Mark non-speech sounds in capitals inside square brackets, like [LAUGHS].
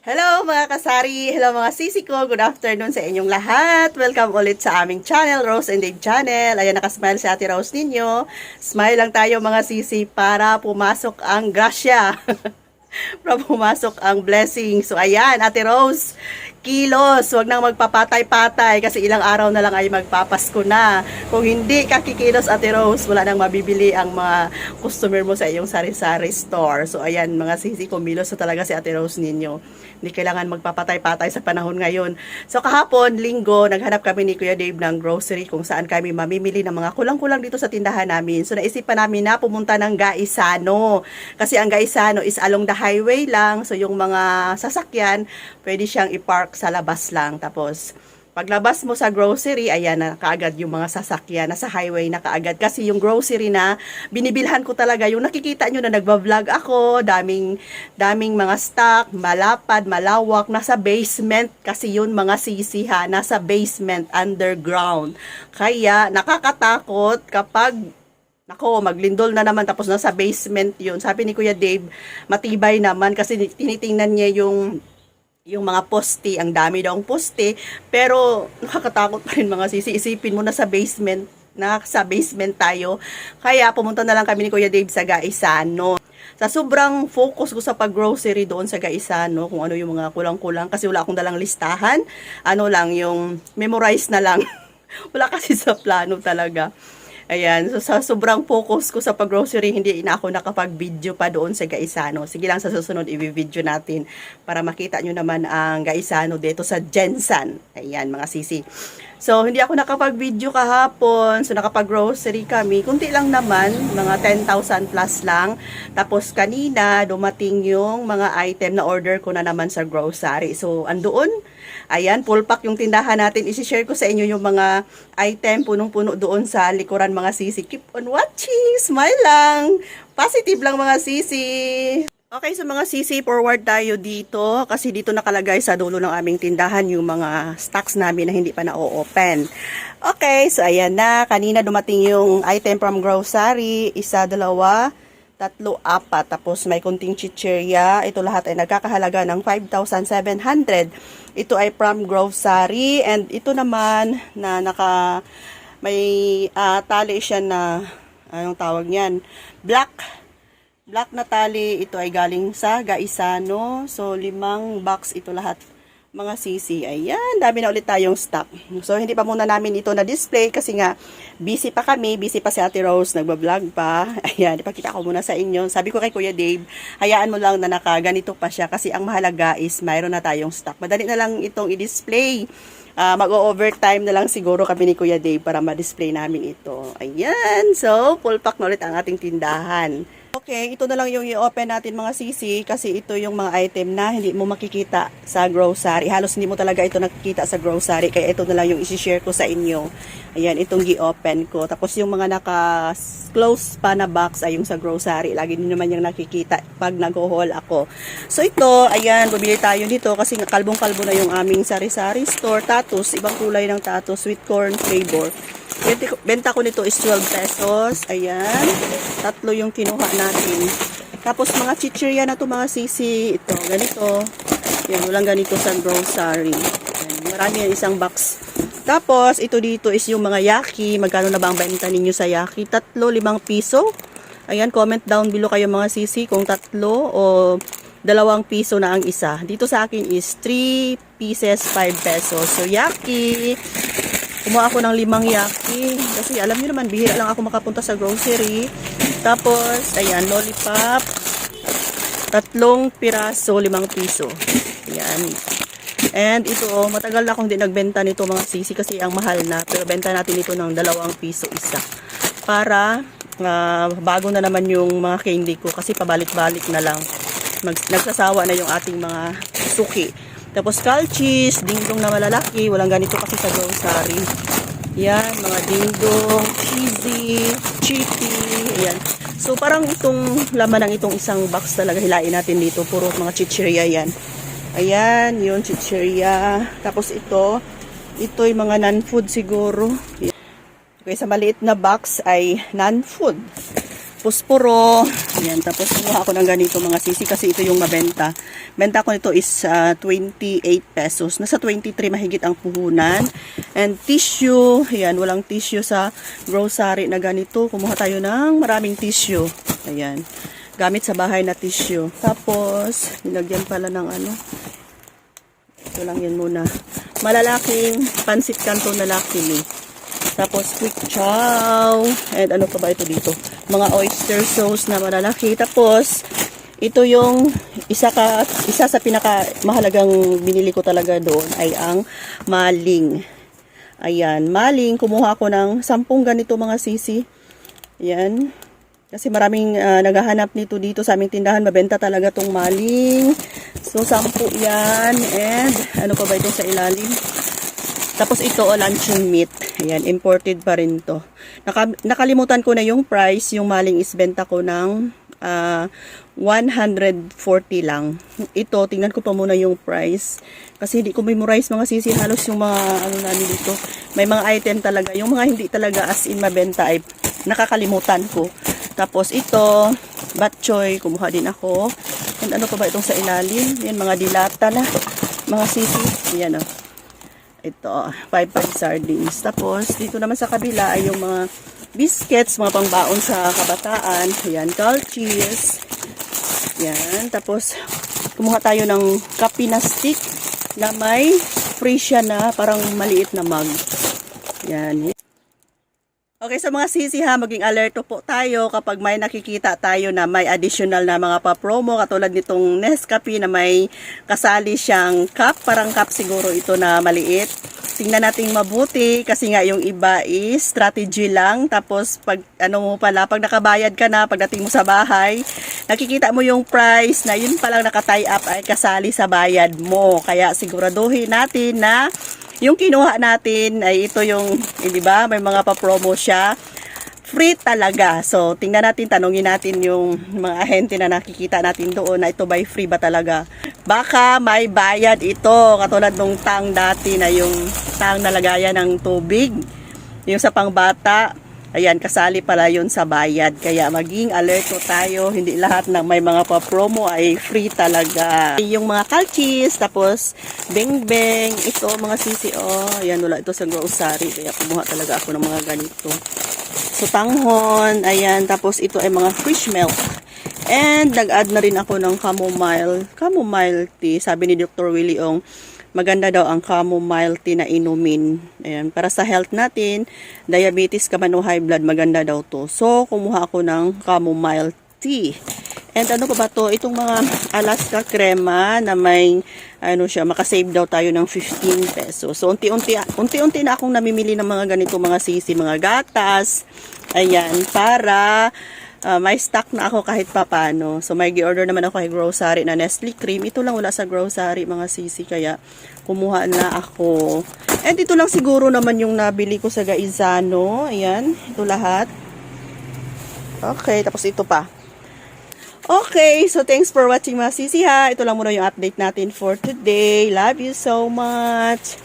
Hello mga kasari! Hello mga sisi ko! Good afternoon sa inyong lahat! Welcome ulit sa aming channel, Rose and Dave Channel. Ayan, nakasmile si Ate Rose ninyo. Smile lang tayo mga sisi para pumasok ang grasya. [LAUGHS] para pumasok ang blessing. So ayan, Ate Rose, kilos, wag nang magpapatay-patay kasi ilang araw na lang ay magpapasko na. Kung hindi ka kikilos, Ate Rose, wala nang mabibili ang mga customer mo sa iyong sari-sari store. So ayan, mga sisi, kumilos na talaga si Ate Rose ninyo. Hindi kailangan magpapatay-patay sa panahon ngayon. So kahapon, linggo, naghanap kami ni Kuya Dave ng grocery kung saan kami mamimili ng mga kulang-kulang dito sa tindahan namin. So naisipan namin na pumunta ng Gaisano. Kasi ang Gaisano is along the highway lang. So yung mga sasakyan, pwede siyang i-park sa labas lang. Tapos paglabas mo sa grocery, ayan na kaagad yung mga sasakyan, nasa highway na kaagad. Kasi yung grocery na binibilhan ko talaga, yung nakikita nyo na nagbablog ako, daming, daming mga stock, malapad, malawak, nasa basement. Kasi yun mga sisi ha, nasa basement, underground. Kaya nakakatakot kapag Nako, maglindol na naman tapos nasa basement yun. Sabi ni Kuya Dave, matibay naman kasi tinitingnan niya yung yung mga poste, ang dami daw ang poste, pero nakakatakot pa rin mga sisi. Isipin mo na sa basement, na sa basement tayo. Kaya pumunta na lang kami ni Kuya Dave sa Gaisano. Sa sobrang focus ko sa pag-grocery doon sa Gaisano, kung ano yung mga kulang-kulang, kasi wala akong dalang listahan, ano lang, yung memorize na lang. [LAUGHS] wala kasi sa plano talaga. Ayan, so sa sobrang focus ko sa pag-grocery, hindi na ako nakapag-video pa doon sa Gaisano. Sige lang sa susunod, i-video natin para makita nyo naman ang Gaisano dito sa Jensan. Ayan, mga sisi. So, hindi ako nakapag-video kahapon. So, nakapag-grocery kami. Kunti lang naman, mga 10,000 plus lang. Tapos, kanina, dumating yung mga item na order ko na naman sa grocery. So, andoon, Ayan, full pack yung tindahan natin. Isi-share ko sa inyo yung mga item punong-puno doon sa likuran mga sisi. Keep on watching. Smile lang. Positive lang mga sisi. Okay, so mga sisi, forward tayo dito kasi dito nakalagay sa dulo ng aming tindahan yung mga stocks namin na hindi pa na-open. Okay, so ayan na. Kanina dumating yung item from grocery. Isa, dalawa, tatlo, apat. Tapos may kunting chichirya. Ito lahat ay nagkakahalaga ng 5,700. Ito ay from grocery. And ito naman na naka may ah, tali siya na anong tawag niyan? Black black na tali. Ito ay galing sa Gaisano. So limang box ito lahat mga sisi. Ayan, dami na ulit tayong stock. So, hindi pa muna namin ito na-display kasi nga, busy pa kami, busy pa si Ate Rose, nagbablog pa. [LAUGHS] Ayan, ipakita ko muna sa inyo. Sabi ko kay Kuya Dave, hayaan mo lang na nakaganito pa siya kasi ang mahalaga is mayroon na tayong stock. Madali na lang itong i-display. Ah, mag-overtime na lang siguro kami ni Kuya Dave para ma-display namin ito. Ayan, so, full pack na ulit ang ating tindahan. Okay, ito na lang yung i-open natin mga sisi kasi ito yung mga item na hindi mo makikita sa grocery. Halos hindi mo talaga ito nakikita sa grocery kaya ito na lang yung isi-share ko sa inyo. Ayan, itong i-open ko. Tapos yung mga naka-close pa na box ay yung sa grocery. Lagi din naman yung nakikita pag nag-haul ako. So ito, ayan, bumili tayo nito kasi kalbong-kalbo na yung aming sari-sari store. Tatos, ibang kulay ng tatos, sweet corn flavor. Benta ko- nito is 12 pesos. Ayan. Tatlo yung kinuha natin. Tapos mga chichirya na to mga sisi. Ito, ganito. Yan, walang ganito sa grocery. Yan, marami yan isang box. Tapos, ito dito is yung mga yaki. Magkano na ba ang benta ninyo sa yaki? Tatlo, limang piso. Ayan, comment down below kayo mga sisi kung tatlo o dalawang piso na ang isa. Dito sa akin is 3 pieces, 5 pesos. So, yaki. Kumuha ako ng limang yaki. Kasi alam niyo naman, bihira lang ako makapunta sa grocery. Tapos, ayan, lollipop. Tatlong piraso, limang piso. Ayan. And ito, oh, matagal na akong hindi nagbenta nito mga sisi kasi ang mahal na. Pero benta natin ito ng dalawang piso isa. Para ah, bago na naman yung mga candy ko kasi pabalik-balik na lang. Mag, nagsasawa na yung ating mga suki. Tapos calchis, dingdong na malalaki. Walang ganito kasi sa grocery. Yan, mga dingdong, cheesy, chippy, ayan. So, parang itong laman ng itong isang box talaga hilain natin dito. Puro mga chichirya yan. Ayan, yun, chichirya. Tapos ito, ito yung mga non-food siguro. Okay, sa maliit na box ay non-food. Pusporo. Ayan, tapos kumuha ako ng ganito mga sisi kasi ito yung mabenta. Benta ko nito is ah, 28 pesos. Nasa 23 mahigit ang puhunan. And tissue, ayan, walang tissue sa grocery na ganito. Kumuha tayo ng maraming tissue. Ayan, gamit sa bahay na tissue. Tapos, nilagyan pala ng ano, ito lang yan muna. Malalaking pansit kanto na luckily. Tapos quick chow. And ano pa ba ito dito? Mga oyster sauce na malalaki. Tapos ito yung isa ka isa sa pinaka mahalagang binili ko talaga doon ay ang maling. Ayan, maling kumuha ko ng 10 ganito mga sisi. Ayan. Kasi maraming ah, naghahanap nito dito sa aming tindahan. Mabenta talaga tong maling. So, 10 yan. And ano pa ba ito sa ilalim? Tapos ito, o luncheon meat. Ayan, imported pa rin to. Naka, nakalimutan ko na yung price. Yung maling is benta ko ng ah, 140 lang. Ito, tingnan ko pa muna yung price. Kasi hindi ko memorize mga sisi. Halos yung mga ano namin dito. May mga item talaga. Yung mga hindi talaga as in mabenta ay nakakalimutan ko. Tapos ito, batchoy, kumuha din ako. And ano pa ba itong sa ilalim? Yan, mga dilata na. Mga sisi. Yan o. Ito, 5 5 sardines. Tapos, dito naman sa kabila ay yung mga biscuits, mga pangbaon sa kabataan. Ayan, tall cheese. Yan. Tapos, kumuha tayo ng kape na stick na may free siya na parang maliit na mug. Yan. Okay, sa mga sisi ha, maging alerto po tayo kapag may nakikita tayo na may additional na mga pa-promo katulad nitong Nescafe na may kasali siyang cup, parang cup siguro ito na maliit. Tingnan natin mabuti kasi nga yung iba is strategy lang tapos pag ano mo pala, pag nakabayad ka na pagdating mo sa bahay, nakikita mo yung price na yun palang naka-tie up ay kasali sa bayad mo. Kaya siguraduhin natin na yung kinuha natin ay ito yung, eh, di ba, may mga pa-promo siya. Free talaga. So, tingnan natin, tanongin natin yung mga ahente na nakikita natin doon na ito by free ba talaga. Baka may bayad ito, katulad nung tang dati na yung tang na lagayan ng tubig. Yung sa pangbata, ayan, kasali pala yun sa bayad. Kaya maging alerto tayo, hindi lahat ng may mga pa-promo ay free talaga. Yung mga kalchis, tapos beng-beng, ito mga CCO, ayan, wala ito sa grocery. Kaya kumuha talaga ako ng mga ganito. So, tanghon, ayan, tapos ito ay mga fish milk. And, nag-add na rin ako ng chamomile, chamomile tea. Sabi ni Dr. Willie Ong, maganda daw ang chamomile tea na inumin. Ayan, para sa health natin, diabetes ka man o high blood, maganda daw to. So, kumuha ako ng chamomile tea. And ano pa ba to? Itong mga Alaska crema na may ano siya, makasave daw tayo ng 15 pesos. So, unti-unti, unti-unti na akong namimili ng mga ganito, mga sisi, mga gatas. Ayan, para uh, may stock na ako kahit papano. So, may gi-order naman ako kay grocery na Nestle cream. Ito lang wala sa grocery, mga sisi. Kaya, kumuha na ako. And ito lang siguro naman yung nabili ko sa Gaizano. Ayan, ito lahat. Okay, tapos ito pa. Okay, so thanks for watching mga sisi ha. Ito lang muna yung update natin for today. Love you so much.